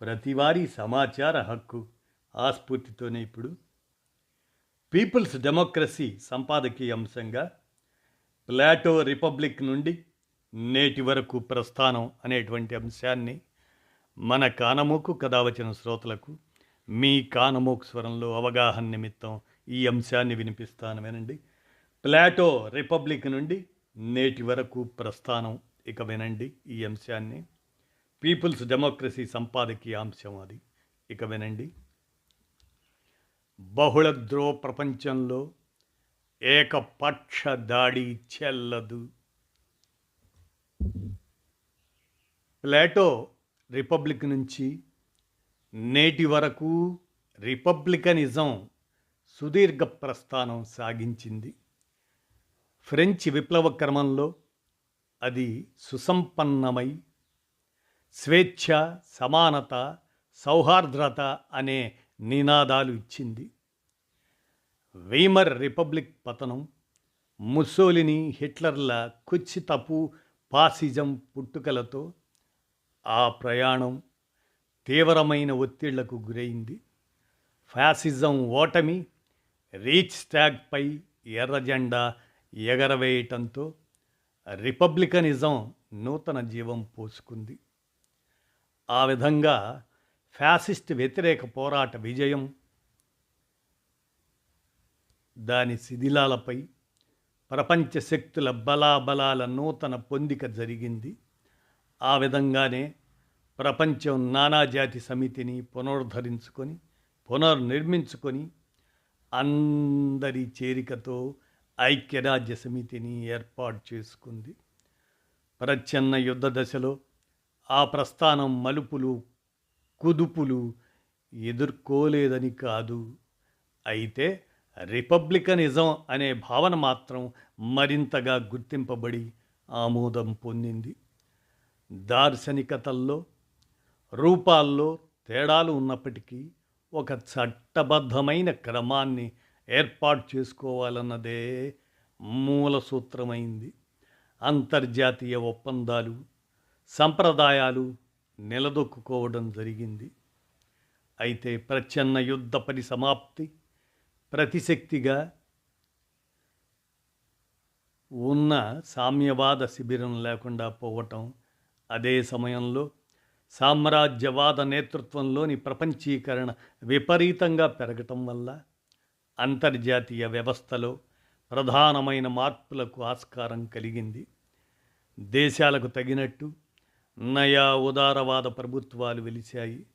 ప్రతివారీ సమాచార హక్కు ఆ స్ఫూర్తితోనే ఇప్పుడు. పీపుల్స్ డెమోక్రసీ సంపాదకీయ అంశంగా ప్లాటో రిపబ్లిక్ నుండి నేటి వరకు ప్రస్థానం అనేటువంటి అంశాన్ని మన కానమోకు కథ వచ్చిన శ్రోతలకు మీ కానమోకు స్వరంలో అవగాహన నిమిత్తం ఈ అంశాన్ని వినిపిస్తాను వినండి ప్లాటో రిపబ్లిక్ నుండి నేటి వరకు ప్రస్థానం ఇక వినండి ఈ అంశాన్ని. పీపుల్స్ డెమోక్రసీ సంపాదకీయ అంశం అది. ఇక వినండి. బహుళ ద్రో ప్రపంచంలో ఏకపక్ష దాడి చెల్లదు. ప్లాటో రిపబ్లిక్ నుంచి నేటి వరకు రిపబ్లికనిజం సుదీర్ఘ ప్రస్థానం సాగించింది. ఫ్రెంచ్ విప్లవ క్రమంలో అది సుసంపన్నమై స్వేచ్ఛ సమానత సౌహార్ద్రత అనే నినాదాలు ఇచ్చింది. వెయిమర్ రిపబ్లిక్ పతనం ముస్సోలిని హిట్లర్ల కుచ్చితపు పాసిజం పుట్టుకలతో ఆ ప్రయాణం తీవ్రమైన ఒత్తిళ్ళకు గురైంది. ఫ్యాసిజం ఓటమి రీచ్ స్టాగ్పై ఎర్రజెండా ఎగరవేయటంతో రిపబ్లికనిజం నూతన జీవం పోసుకుంది. ఆ విధంగా ఫ్యాసిస్ట్ వ్యతిరేక పోరాట విజయం దాని శిథిలాలపై ప్రపంచ శక్తుల బలాబలాల నూతన పొందిక జరిగింది. ఆ విధంగానే ప్రపంచం నానాజాతి సమితిని పునరుద్ధరించుకొని పునర్నిర్మించుకొని అందరి చేరికతో ఐక్యరాజ్య సమితిని ఏర్పాటు చేసుకుంది. ప్రచ్ఛన్న యుద్ధ దశలో ఆ ప్రస్థానం మలుపులు కుదుపులు ఎదుర్కోలేదని కాదు. అయితే రిపబ్లికనిజం అనే భావన మాత్రం మరింతగా గుర్తింపబడి ఆమోదం పొందింది. దార్శనికతల్లో రూపాల్లో తేడాలు ఉన్నప్పటికీ ఒక చట్టబద్ధమైన క్రమాన్ని ఏర్పాటు చేసుకోవాలన్నదే మూల సూత్రమైంది. అంతర్జాతీయ ఒప్పందాలు సంప్రదాయాలు నిలదొక్కుకోవడం జరిగింది. అయితే ప్రచ్ఛన్న యుద్ధ పరిసమాప్తి ప్రతిశక్తిగా ఉన్న సామ్యవాద శిబిరం లేకుండా పోవటం అదే సమయంలో సామ్రాజ్యవాద నేతృత్వంలోని ప్రపంచీకరణ విపరీతంగా పెరగటం వల్ల అంతర్జాతీయ వ్యవస్థలో ప్రధానమైన మార్పులకు ఆస్కారం కలిగింది. దేశాలకు తగినట్టు నయా ఉదారవాద ప్రభుత్వాలు వెలిశాయి.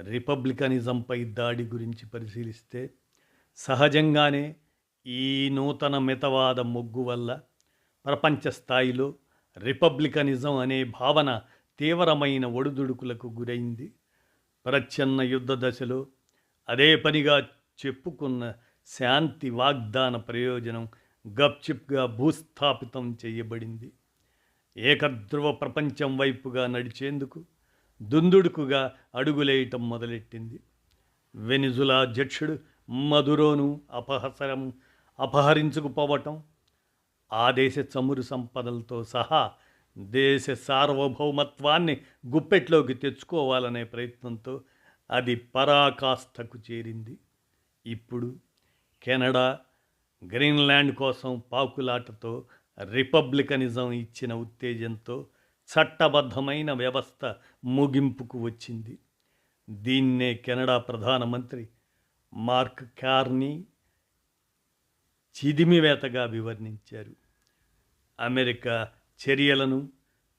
రిపబ్లికనిజంపై దాడి గురించి పరిశీలిస్తే సహజంగానే ఈ నూతన మితవాద మొగ్గు వల్ల ప్రపంచ స్థాయిలో రిపబ్లికనిజం అనే భావన తీవ్రమైన ఒడిదుడుకులకు గురైంది. ప్రచ్ఛన్న యుద్ధ దశలో అదే పనిగా చెప్పుకున్న శాంతి వాగ్దాన ప్రయోజనం గప్చిప్గా భూస్థాపితం చేయబడింది. ఏకధ్రువ ప్రపంచం వైపుగా నడిచేందుకు దుందుడుకుగా అడుగులేయటం మొదలెట్టింది. వెనిజులా అధ్యక్షుడు మధురోను అపహసరం అపహరించుకుపోవటం ఆ దేశ చమురు సంపదలతో సహా దేశ సార్వభౌమత్వాన్ని గుప్పెట్లోకి తెచ్చుకోవాలనే ప్రయత్నంతో అది పరాకాష్ఠకు చేరింది. ఇప్పుడు కెనడా గ్రీన్లాండ్ కోసం పాకులాటతో రిపబ్లికనిజం ఇచ్చిన ఉత్తేజంతో చట్టబద్ధమైన వ్యవస్థ ముగింపుకు వచ్చింది. దీన్నే కెనడా ప్రధానమంత్రి మార్క్ కార్ని చిదిమివేతగా వివర్ణించారు. అమెరికా చర్యలను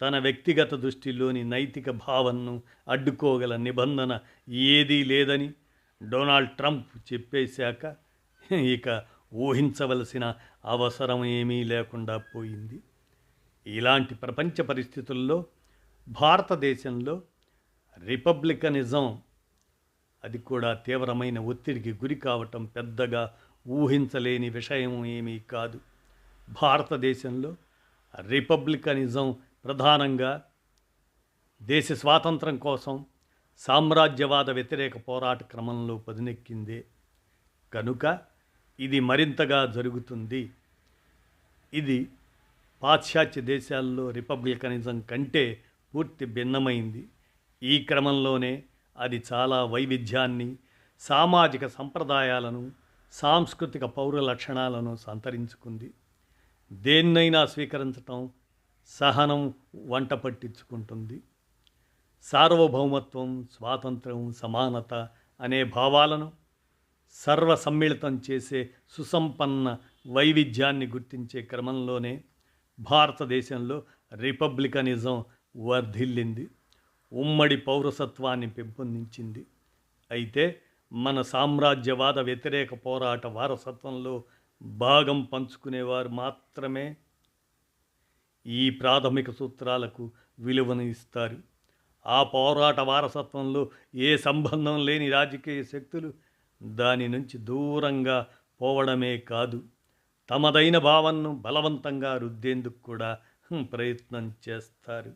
తన వ్యక్తిగత దృష్టిలోని నైతిక భావనను అడ్డుకోగల నిబంధన ఏదీ లేదని డొనాల్డ్ ట్రంప్ చెప్పేశాక ఇక ఊహించవలసిన అవసరం ఏమీ లేకుండా పోయింది. ఇలాంటి ప్రపంచ పరిస్థితుల్లో భారతదేశంలో రిపబ్లికనిజం అది కూడా తీవ్రమైన ఒత్తిడికి గురి కావటం పెద్దగా ఊహించలేని విషయం ఏమీ కాదు. భారతదేశంలో రిపబ్లికనిజం ప్రధానంగా దేశ స్వాతంత్రం కోసం సామ్రాజ్యవాద వ్యతిరేక పోరాట క్రమంలో పదునెక్కిందే. కనుక ఇది మరింతగా జరుగుతుంది. ఇది పాశ్చాత్య దేశాల్లో రిపబ్లికనిజం కంటే పూర్తి భిన్నమైంది. ఈ క్రమంలోనే అది చాలా వైవిధ్యాన్ని సామాజిక సంప్రదాయాలను సాంస్కృతిక పౌర లక్షణాలను సంతరించుకుంది. దేన్నైనా స్వీకరించటం సహనం వంట పట్టించుకుంటుంది. సార్వభౌమత్వం స్వాతంత్రం సమానత అనే భావాలను సర్వసమ్మిళితం చేసే సుసంపన్న వైవిధ్యాన్ని గుర్తించే క్రమంలోనే భారతదేశంలో రిపబ్లికనిజం వర్ధిల్లింది ఉమ్మడి పౌరసత్వాన్ని పెంపొందించింది. అయితే మన సామ్రాజ్యవాద వ్యతిరేక పోరాట వారసత్వంలో భాగం పంచుకునేవారు మాత్రమే ఈ ప్రాథమిక సూత్రాలకు విలువను ఇస్తారు. ఆ పోరాట వారసత్వంలో ఏ సంబంధం లేని రాజకీయ శక్తులు దాని నుంచి దూరంగా పోవడమే కాదు. తమదైన భావనను బలవంతంగా రుద్దేందుకు కూడా ప్రయత్నం చేస్తారు.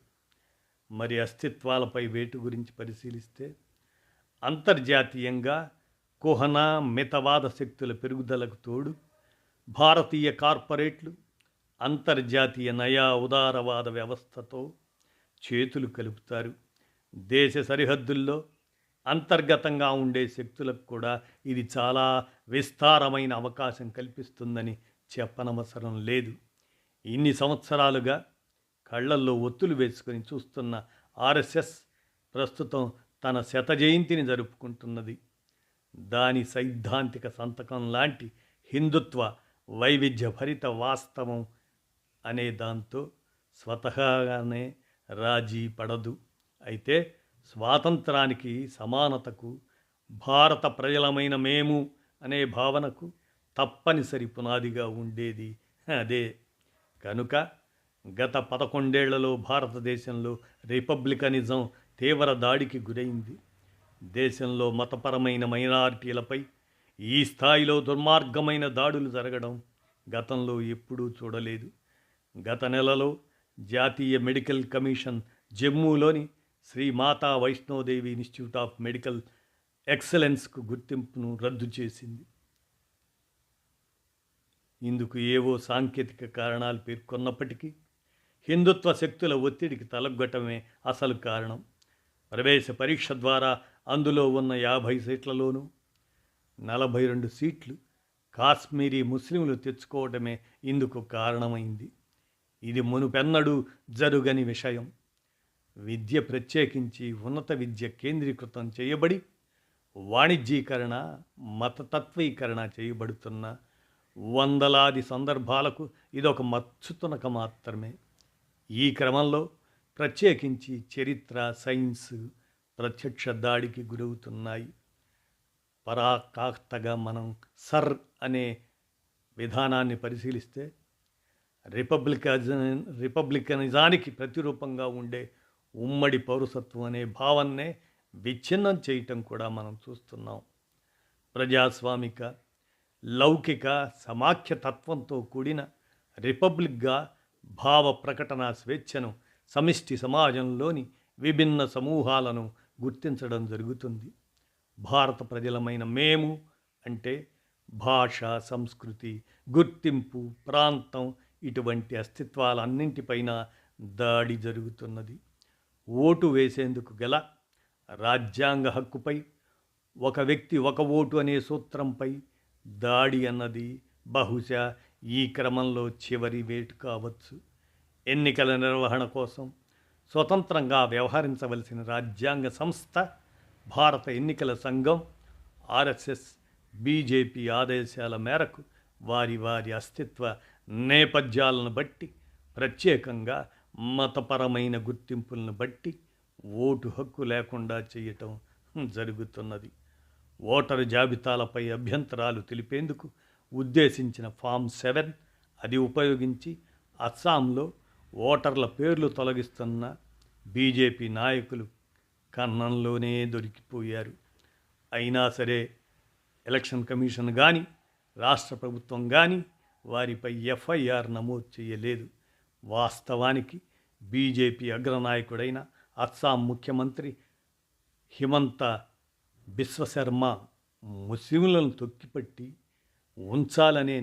మరి అస్తిత్వాలపై వేటు గురించి పరిశీలిస్తే అంతర్జాతీయంగా కుహన మితవాద శక్తుల పెరుగుదలకు తోడు భారతీయ కార్పొరేట్లు అంతర్జాతీయ నయా ఉదారవాద వ్యవస్థతో చేతులు కలుపుతారు. దేశ సరిహద్దుల్లో అంతర్గతంగా ఉండే శక్తులకు కూడా ఇది చాలా విస్తారమైన అవకాశం కల్పిస్తుందని చెప్పనవసరం లేదు. ఇన్ని సంవత్సరాలుగా కళ్ళల్లో ఒత్తులు వేసుకొని చూస్తున్న ఆర్ఎస్ఎస్ ప్రస్తుతం తన శత జయంతిని జరుపుకుంటున్నది. దాని సైద్ధాంతిక సంతకం లాంటి హిందుత్వ వైవిధ్యభరిత వాస్తవం అనే దాంతో స్వతహాగానే రాజీ పడదు. అయితే స్వాతంత్రానికి సమానతకు భారత ప్రజలమైన మేము అనే భావనకు తప్పనిసరి పునాదిగా ఉండేది. అదే. కనుక గత పదకొండేళ్ళలో భారతదేశంలో రిపబ్లికనిజం తీవ్ర దాడికి గురైంది. దేశంలో మతపరమైన మైనారిటీలపై ఈ స్థాయిలో దుర్మార్గమైన దాడులు జరగడం గతంలో ఎప్పుడూ చూడలేదు. గత నెలలో జాతీయ medical commission జమ్మూలోని Shri Mata Vaishnodevi institute of medical ఎక్సలెన్స్కు గుర్తింపును రద్దు చేసింది. ఇందుకు ఏవో సాంకేతిక కారణాలు పేర్కొన్నప్పటికీ హిందుత్వ శక్తుల ఒత్తిడికి తలగ్గటమే అసలు కారణం. ప్రవేశ పరీక్ష ద్వారా అందులో ఉన్న యాభై సీట్లలోనూ నలభై రెండు సీట్లు కాశ్మీరీ ముస్లింలు తెచ్చుకోవటమే ఇందుకు కారణమైంది. ఇది మునుపెన్నడూ జరుగని విషయం. విద్య ప్రత్యేకించి ఉన్నత విద్య కేంద్రీకృతం చేయబడి వాణిజ్యీకరణ మతతత్వీకరణ చేయబడుతున్న వందలాది సందర్భాలకు ఇదొక మచ్చుతునక మాత్రమే. ఈ క్రమంలో ప్రత్యేకించి చరిత్ర సైన్స్ ప్రత్యక్ష దాడికి గురవుతున్నాయి. పరాకాక్తగా మనం సర్ అనే విధానాన్ని పరిశీలిస్తే రిపబ్లికజ రిపబ్లికనిజానికి ప్రతిరూపంగా ఉండే ఉమ్మడి పౌరసత్వం అనే భావన్నే విచ్ఛిన్నం చేయటం కూడా మనం చూస్తున్నాం. ప్రజాస్వామిక లౌకిక సమాఖ్య తత్వంతో కూడిన రిపబ్లిక్గా భావ ప్రకటన స్వేచ్ఛను సమిష్టి సమాజంలోని విభిన్న సమూహాలను గుర్తించడం జరుగుతుంది. భారత ప్రజలమైన మేము అంటే భాష సంస్కృతి గుర్తింపు ప్రాంతం ఇటువంటి అస్తిత్వాలన్నింటిపైన దాడి జరుగుతున్నది. ఓటు వేసేందుకు గల రాజ్యాంగ హక్కుపై ఒక వ్యక్తి ఒక ఓటు అనే సూత్రంపై దాడి అన్నది బహుశా ఈ క్రమంలో చివరి వేటు కావచ్చు. ఎన్నికల నిర్వహణ కోసం స్వతంత్రంగా వ్యవహరించవలసిన రాజ్యాంగ సంస్థ భారత ఎన్నికల సంఘం ఆర్ఎస్ఎస్ బీజేపీ ఆదేశాల మేరకు వారి వారి అస్తిత్వ నేపథ్యాలను బట్టి ప్రత్యేకంగా మతపరమైన గుర్తింపులను బట్టి ఓటు హక్కు లేకుండా చేయటం జరుగుతున్నది. ఓటరు జాబితాలపై అభ్యంతరాలు తెలిపేందుకు ఉద్దేశించిన ఫామ్ సెవెన్ అది ఉపయోగించి అస్సాంలో ఓటర్ల పేర్లు తొలగిస్తున్న బీజేపీ నాయకులు కన్నంలోనే దొరికిపోయారు. అయినా సరే ఎలక్షన్ కమిషన్ కానీ రాష్ట్ర ప్రభుత్వం కానీ వారిపై ఎఫ్ఐఆర్ నమోదు చేయలేదు. వాస్తవానికి బీజేపీ అగ్రనాయకుడైన అస్సాం ముఖ్యమంత్రి హిమంత బిశ్వశర్మ ముస్లింలను తొక్కిపట్టి ఉంచాలనే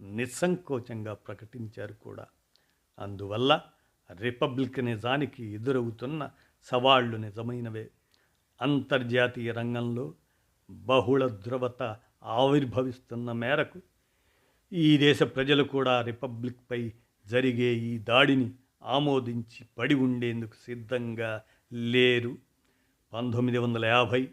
నిస్సంకోచంగా ప్రకటించారు కూడా. అందువల్ల రిపబ్లికనిజానికి ఎదురవుతున్న సవాళ్ళు నిజమైనవే. అంతర్జాతీయ రంగంలో బహుళ ధ్రువత ఆవిర్భవిస్తున్న మేరకు ఈ దేశ ప్రజలు కూడా రిపబ్లిక్పై జరిగే ఈ దాడిని ఆమోదించి పడి ఉండేందుకు సిద్ధంగా లేరు. పంతొమ్మిది వందల యాభై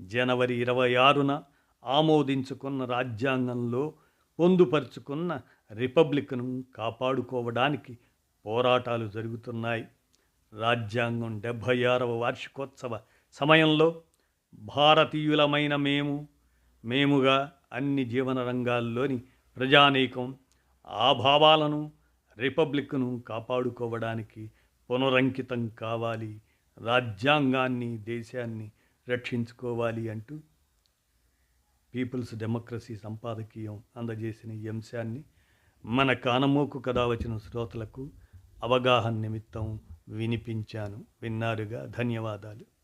జనవరి ఇరవై ఆరున ఆమోదించుకున్న రాజ్యాంగంలో పొందుపరుచుకున్న రిపబ్లిక్ను కాపాడుకోవడానికి పోరాటాలు జరుగుతున్నాయి. రాజ్యాంగం డెబ్భై ఆరవ వార్షికోత్సవ సమయంలో భారతీయులమైన మేము మేముగా అన్ని జీవన రంగాల్లోని ప్రజానీకం ఆ భావాలను రిపబ్లిక్ను కాపాడుకోవడానికి పునరంకితం కావాలి రాజ్యాంగాన్ని దేశాన్ని రక్షించుకోవాలి అంటూ పీపుల్స్ డెమోక్రసీ సంపాదకీయం అందజేసిన ఈ అంశాన్ని మన కానమోకు కథ వచ్చిన శ్రోతలకు అవగాహన నిమిత్తం వినిపించాను. విన్నారుగా? ధన్యవాదాలు.